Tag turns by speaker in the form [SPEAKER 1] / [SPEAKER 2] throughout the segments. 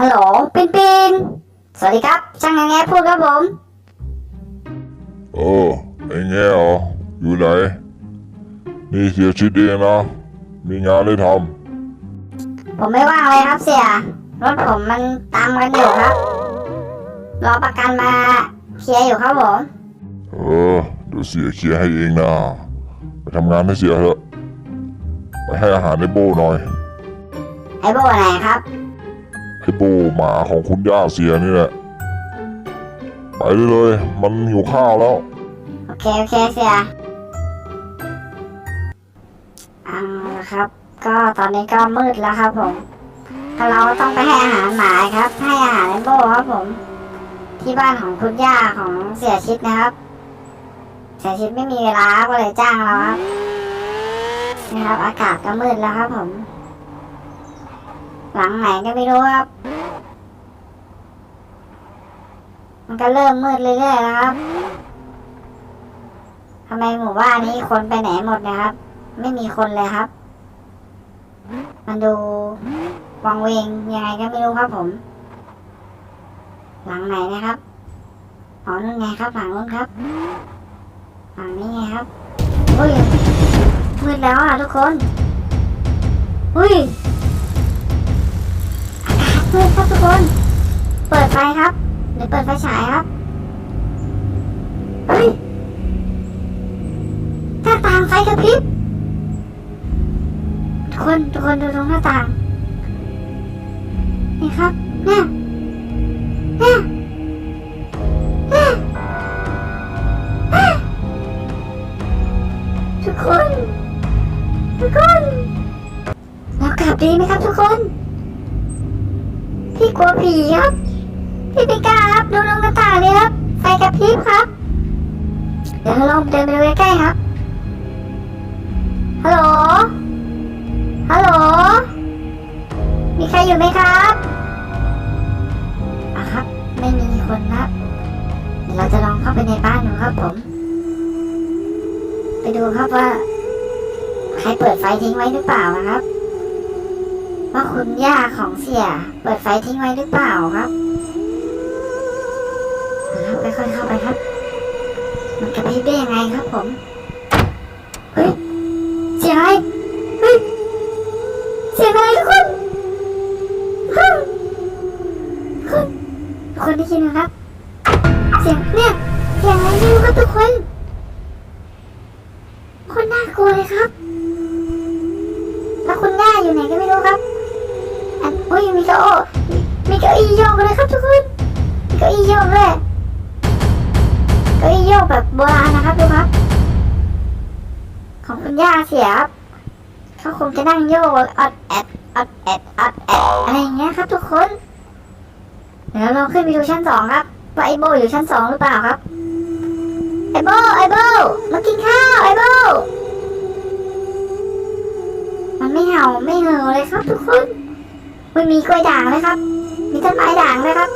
[SPEAKER 1] ฮัลโหลปินปินสวัสดีครับ ช่างแง่พูดครับผม
[SPEAKER 2] เออไอ้แง่เหรออยู่ไหน นี่เสียชีวิตเองนะ มีงานให้ท
[SPEAKER 1] ผมไม่ว่างเลยครับเสีย รถผมมันตามกันอยู่ครับ รอประกันมาเคลียร์อยู่ครับผมำ
[SPEAKER 2] เออเดี๋ยวเสียเคลียร์ให้เองนะ ไปทำงานให้เสียเถอะ ไปให้อาหารไอ้โบหน่อย
[SPEAKER 1] ไอ้โบไหนครับ
[SPEAKER 2] ไอ้โบหมาของคุณย่าเสียนี่แหละไปได้เลย มันหิวข้าวแล้ว
[SPEAKER 1] โอเค โอเคเสียเอาละครับ ก็ตอนนี้ก็มืดแล้วครับผมก็เราต้องไปให้อาหารหมาครับ ให้อาหารไอ้โบครับผม ที่บ้านของคุณย่าของเสียชิดนะครับ เสียชิดไม่มีเวลาก็เลยจ้างเราครับ นะครับ อากาศก็มืดแล้วครับผม หลังไหนก็ไม่รู้ครับ มันก็เริ่มมืดเรื่อยๆแล้วครับทำไมหมู่บ้านนี้คนไปไหนหมดนะครับ ไม่มีคนเลยครับ มันดูวังเวงยังไงก็ไม่รู้ครับผม หลังไหนนะครับอ๋อนู่นไงครับ หลังนู้นครับ หลังนี้ไงครับอุ้ยมืดแล้วอะทุกคนอุ้ย อากาศมืดครับทุกคน เปิดไฟครับหรือเปิดไฟฉายครับ เฮ้ยหน้าต่างไฟกระพริบ ทุกคนทุกคนดูตรงหน้าต่าง นี่ครับเนี่ยเนี่ยเนี่ยเนี่ยทุกคน ทุกคน เรากลับดีไหมครับทุกคน พี่กลัวผีครับ พี่ไม่กล้าครับดูตรงต่างนี่ครับไฟกระพริบครับ เดี๋ยวเราลองเดินไปดูใกล้ๆครับ ฮัลโหล ฮัลโหล มีใครอยู่ไหมครับอะครับ ไม่มีคนครับเดี๋ยวเราจะลองเข้าไปในบ้านดูครับผม ไปดูครับว่า ใครเปิดไฟทิ้งไว้หรือเปล่านะครับ ว่าคุณย่าของเสีย เปิดไฟทิ้งไว้หรือเปล่าครับครับค่อยๆเข้าไปครับ มันกระพริบได้ยังไงครับผม เฮ้ย เสียงอะไร เฮ้ย เสียงอะไรทุกคนฮึ่มทุกคนทุกคนได้ยินครับ เสียงเนี่ยเสียงอะไรไม่รู้ครับทุกคน คนน่ากลัวเลยครับ มีเก้าอี้มีเก้าอี้โยกเลยครับทุกคนมีเก้าอี้โยกด้วยเก้าอี้โยกแบบโบราณนะครับดูครับ ของคุณย่าเสียครับเขาคงจะนั่งโยกอัดแอดอัดแอดอัดแอดอะไรอย่างเงี้ยครับทุกคน เดี๋ยวเราขึ้นไปดูชั้นสองครับว่าไอโบอยู่ชั้นสองหรือเปล่าครับไอโบไอโบมากินข้าวไอโบมันไม่เห่าไม่เห่าเลยครับทุกคน ไม่มีกล้วยด่างเลยครับ มีต้นไม้ด่างเลยครับ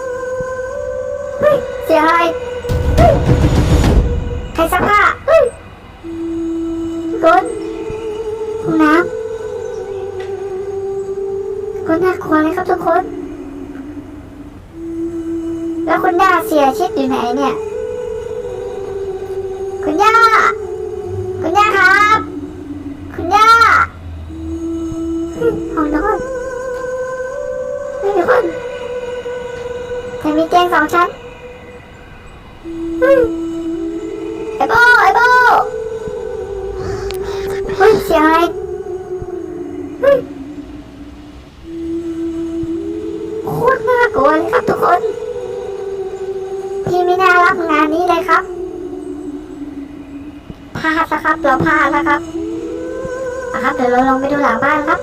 [SPEAKER 1] เฮ้ยเสียงอะไรเฮ้ยใครซักผ้าเฮ้ยทุกคนห้องน้ำคนน่ากลัวเลยครับทุกคน แล้วคุณย่าเสียชีวิตอยู่ไหนเนี่ย เตียงสองชั้นเฮ้ยไอ้โบไอ้โบเฮ้ยเสียงอะไรเฮ้ยโคตรน่ากลัวเลยครับทุกคน พี่ไม่น่ารับงานนี้เลยครับพลาดแล้วครับ เราพลาดแล้วครับอะครับ เดี๋ยวเราลงไปดูหลังบ้านครับ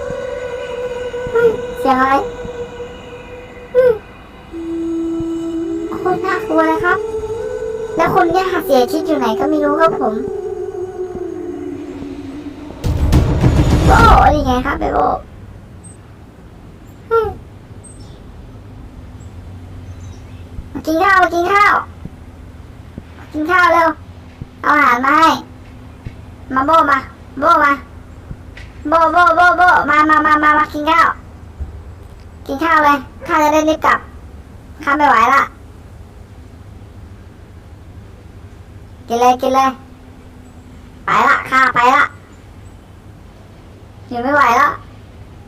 [SPEAKER 1] เฮ้ยเสียงอะไรเฮ้ยโค ตรน่ากลัวเลยครับ แล้วคุณย่าเสียชีวิตอยู่ไหนก็ไม่รู้ครับผมโบ้นี่ไงครับไปโบ้อืมากินข้าวมากินข้าวกินข้าวเร็ว เอาอาหารมาให้ มาโบมา โบมา โบโบโบโบมามามามามากินข้าว กินข้าวเลยข้าจะได้รีบกลับข้าไม่ไหวละ กินเลยกินเลย ไปละข้าไปละอยู่ไม่ไหวแล้ว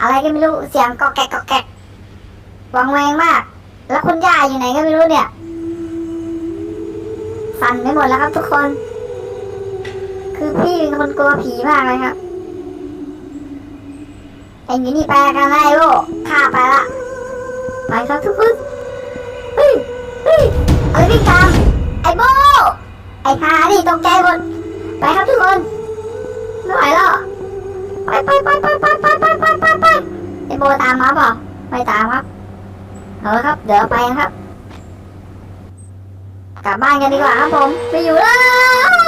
[SPEAKER 1] อะไรก็ไม่รู้เสียงกอกแกกกอกแกกวังเวงมาก แล้วคุณย่าอยู่ไหนก็ไม่รู้เนี่ย สั่นไปหมดแล้วครับทุกคน คือพี่เป็นคนกลัวผีมากเลยครับไอ้อยู่นี่ไปกันไล่โลข้าไปละ ไปครับทุกคน เฮ้ย เฮ้ยอะไรวิ่งตาม พาดิตกใจหมด ไปครับทุกคน ไม่ไหวแล้ว ไปไปไปไปไปไปไปไปไปไปไอ้โบตามมาเปล่าไม่ตามครับ เอาละครับ เดี๋ยวไปครับ กลับบ้านกันดีกว่าครับผม ไปอยู่แล้ว